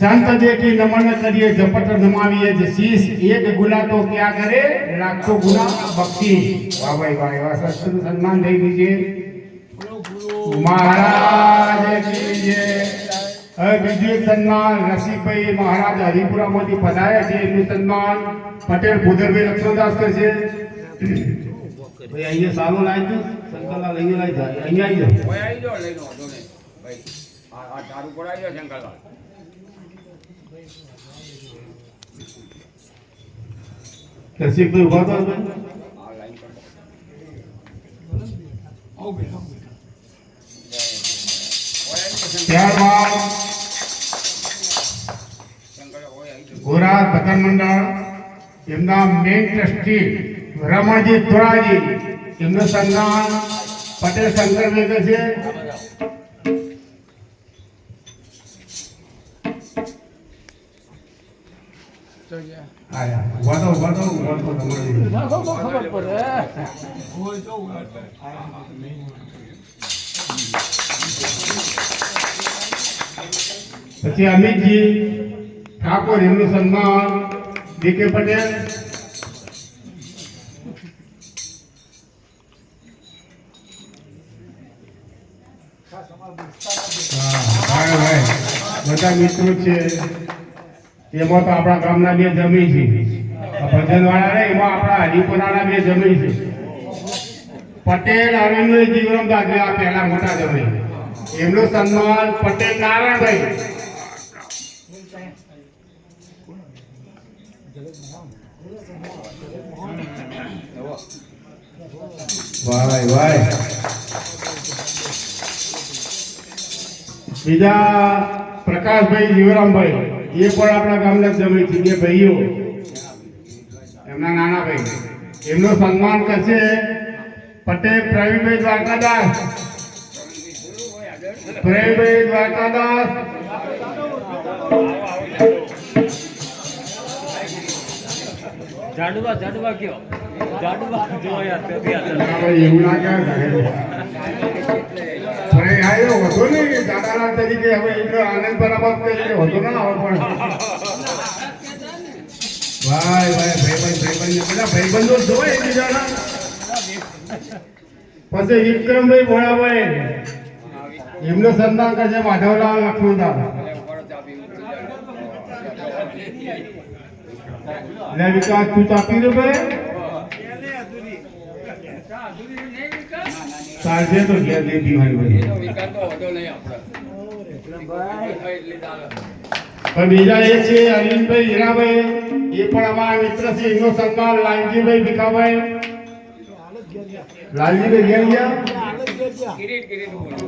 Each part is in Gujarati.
સંત દેખી નમન કરીએ ઝપટ નમાવીએ, જે શીશ એક ગુલા તો ક્યાં કરે? લાખો ગુના ભક્તિ. વાહ ભાઈ વાહ એવા સત્સંગ સન્માન થઈ દીજે મહારાજ કી જય. હવે બીજું સન્માન, રસિકભાઈ મહારાજ હરિપુરામાંથી પધાર્યા છે એનું સન્માન. પટેલ ભૂધરભાઈ લક્ષ્મણદાસ કરશે. ભાઈ અહીંયા સાલો લાવી દો શંકરલાલ અહીંયા લાવી જાય અહીંયા આવી જાઓ. કોઈ આવી જાઓ લઈને વાંધો નહીં ભાઈ આ આ તારું પડાવી જાઓ શંકરલાલ રસિકભાઈ ઊભા થો ભાઈ આ લાઈન પર. આવી ત્યારબાદ આવી ગોરા મંડળ એમના મેઇન ટ્રસ્ટી રમણજી ધોરાજી એમનું સન્માન પટેલ શંકર વેગે છે. ઊભા થો તમારી. પછી અમિતજી ઠાકોર, એમનું સન્માન ડીકે પટેલ. બધા મિત્રો છે. એમાં તો આપણા ગામના બે જમી છે. ભજન વાળા ને એમાં આપણા હરિપુરાના બે જમી છે. પટેલ અરવિંદ જીવરામ દાદરી આ પહેલા મોટા જમી. એમનું સન્માન પટેલ નારાયણભાઈ. વાય વાહ બીજા પ્રકાશભાઈ જીવરામભાઈ એ પણ આપણા ગામના જ જમી છે બે ભાઈઓ. એમના નાના ભાઈ એમનું સન્માન કરશે પટેલ પ્રવીણભાઈ દ્વારકાદાસ. પ્રવીણભાઈ દ્વારકાદાસ. જાડવા જાડવા કયો? જાડવા. જો યાર એવું ના એ વધુ નહીં, દાદાના તરીકે હવે એટલો આનંદ બરાબર કરીને વધુ ના આવે પણ. ભાઈ ભાઈ, ભાઈબંધ ભાઈબંધ, બધા ભાઈબંધો જોવાય એકબીજાના. પછી વિક્રમભાઈ ભોળાભાઈ, એમનું સન્માન કરશે માધવલાલ લક્ષ્મણદાસ. એટલે વિકાસ, તું ચાપી દો ભાઈ ચાલશે તો ઘેર એટલી ચાલે પણ બીજા એ છે અરવિંદભાઈ હીરાભાઈ એ પણ અમારા મિત્ર છે એનો સન્માન લાલજીભાઈ ભીખાભાઈ. લાલજીભાઈ ઘેર ગયા?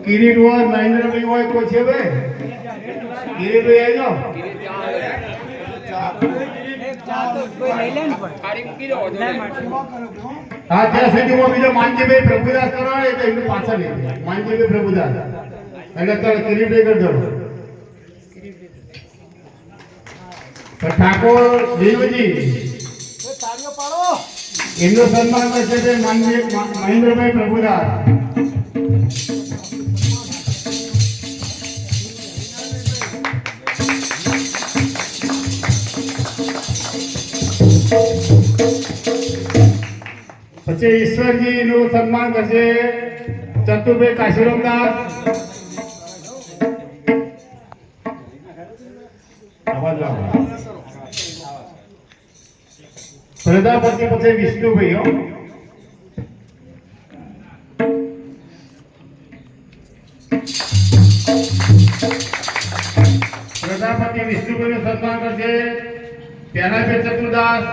કિરીટ હોય મહેન્દ્રભાઈ હોય કોઈ છે ભાઈ? કિરીટભાઈ આવી. જાઓ હા ત્યાં સુધીમાં બીજો માનજીભાઈ પ્રભુદાસ કરવાય તો એમનું પાછળ નહીં માનજીભાઈ પ્રભુદાસ. એટલે તો કિરીટભાઈ કરી દો ઠાકોર દેવજી એમનું સન્માન છે માનજી મહેન્દ્રભાઈ પ્રભુદાસ. પછી ઈશ્વરજી નું સન્માન કરશે ચતુભાઈ કાશીરામ દાસ પ્રજાપતિ પછી વિષ્ણુભાઈ હો. પ્રજાપતિ વિષ્ણુભાઈ નું સન્માન કરશે. પ્યારાભાઈ ચતુરદાસ.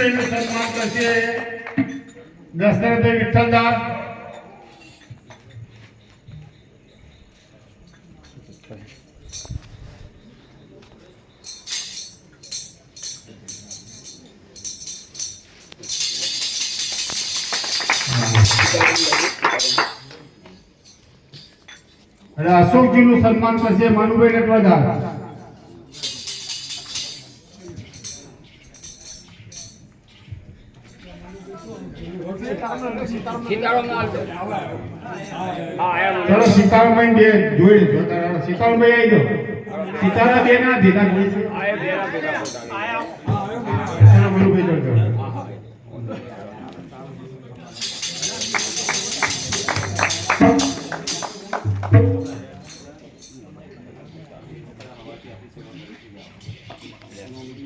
દેવીનું સન્માન કરશે દશરથભાઈ વિઠ્ઠલદાસ. અને અશોકજીનું સન્માન કરશે મનુભાઈ નટવાદાસ ચલો સીતારામભાઈ બે જોઈ લીધો તારા સીતારામભાઈ આવી જાઓ સીતારામ બે ના દીધા